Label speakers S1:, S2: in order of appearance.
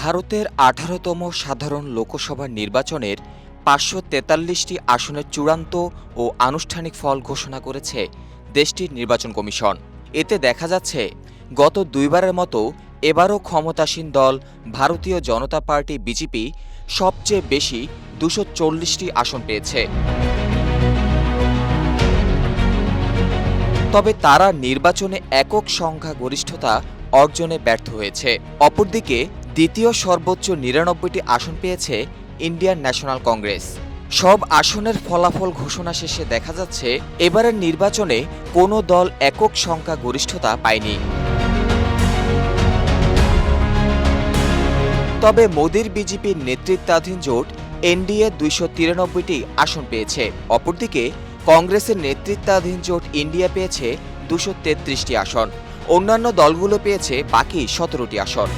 S1: ভারতের আঠারোতম সাধারণ লোকসভা নির্বাচনের পাঁচশো তেতাল্লিশটি আসনের চূড়ান্ত ও আনুষ্ঠানিক ফল ঘোষণা করেছে দেশটির নির্বাচন কমিশন। এতে দেখা যাচ্ছে, গত দুইবারের মতো এবারও ক্ষমতাসীন দল ভারতীয় জনতা পার্টি বিজেপি সবচেয়ে বেশি দুশো চল্লিশটি আসন পেয়েছে। তবে তারা নির্বাচনে একক সংখ্যা গরিষ্ঠতা অর্জনে ব্যর্থ হয়েছে। অপরদিকে দ্বিতীয় সর্বোচ্চ নিরানব্বইটি আসন পেয়েছে ইন্ডিয়ান ন্যাশনাল কংগ্রেস। সব আসনের ফলাফল ঘোষণা শেষে দেখা যাচ্ছে, এবারের নির্বাচনে কোনো দল একক সংখ্যা গরিষ্ঠতা পায়নি। তবে মোদীর বিজেপির নেতৃত্বাধীন জোট এনডিএ দুইশো তিরানব্বইটি আসন পেয়েছে। অপরদিকে, কংগ্রেসের নেতৃত্বাধীন জোট ইন্ডিয়া পেয়েছে দুশো তেত্রিশটি আসন। অন্যান্য দলগুলো পেয়েছে বাকি সতেরোটি আসন।